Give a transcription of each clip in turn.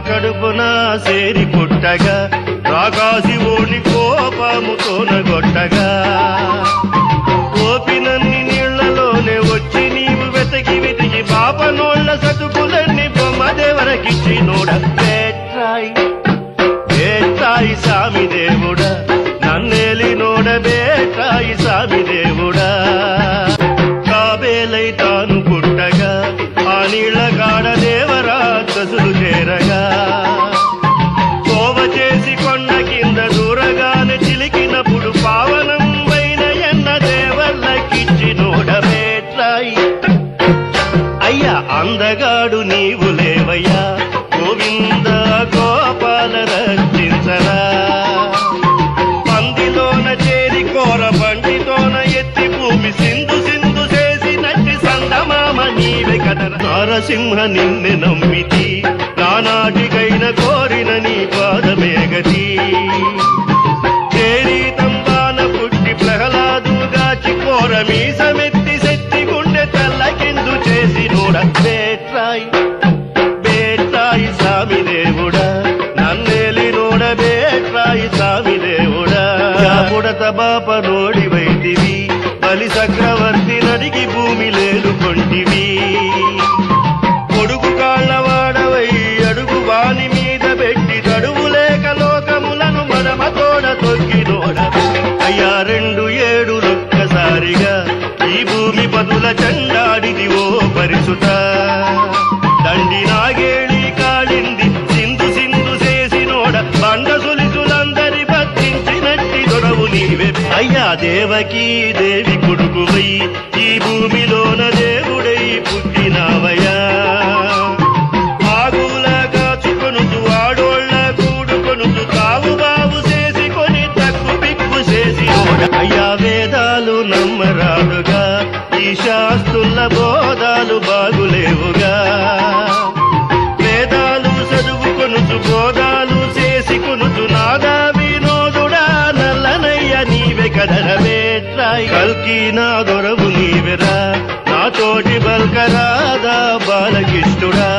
కడుపున సేరి పుట్టగా రాగాసి ఓని కోపముతోన గొట్టగా. ఓపినన్ని నీళ్ళలోనే వచ్చి నీవు వెతికి వెతికి పాపనోళ్ళ సతుకులన్నీ బొమ్మదేవరకిచ్చి నోడ. బేట్రాయి బేట్రాయి సామి దేవుడా నన్నేలి నోడ బేట్రాయి సామి దేవుడా కాబేలై తాను పుట్టగా ఆ నీళ్ళ గాడ దేవరా కసులు చేరగా కోవ చేసి కొండ కింద దూరగానే చిలికినప్పుడు పావనం పైన ఎన్న దేవల్లకిచ్చి నోడమేట్లాయి అయ్యా అందగాడు నీవులే నీవే కదర నారసింహ నిన్నే నమ్మితి. నానాటికైన కోరిన నీ పాదమే గతి. చేరి తంబాన పుట్టి ప్రహ్లాదుగాచి కోర మీసమెత్తి శక్తి గుండె తల్లకిందు చేసి నూడ. బేట్రాయి బేట్రాయి స్వామి దేవుడా నన్నేలి నూడ బేట్రాయి స్వామి దేవుడా. పుడత బాప నోడి వైదివి బలి చక్రవర్తి నడిగి భూమి లేలుకొంటివి రెండు ఏడులొక్కసారిగా ఈ భూమి పదుల చండాడిది ఓ పరిచుట దండి నాగేళి కాళింది సింధు సింధు చేసినోడ బండ సులిసులందరి బతించినట్టి దొరవు నీవే. అయ్యా దేవకీ దేవి కొడుకువై శాస్త్రుల బోధాలు బాగులేవుగా. వేదాలు చదువుకొనుచు బోధాలు చేసి కొనుచు నాదా వినోదుడా నల్లనయ్య నీవే కదరవేట్రాయి కల్కి నా దొరవు నీవెరా నాతోటి బల్కరాదా బాలకిష్టుడా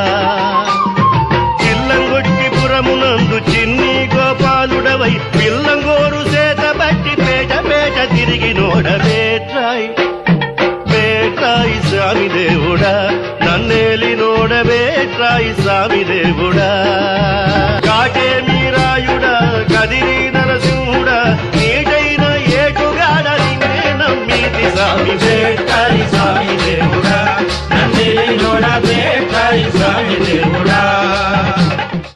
చిల్లంగొట్టి పురమునందు చిన్ని గోపాలుడవై పిల్లం స్వామి దేవుడా కాటే మీరాయుడా కదిరి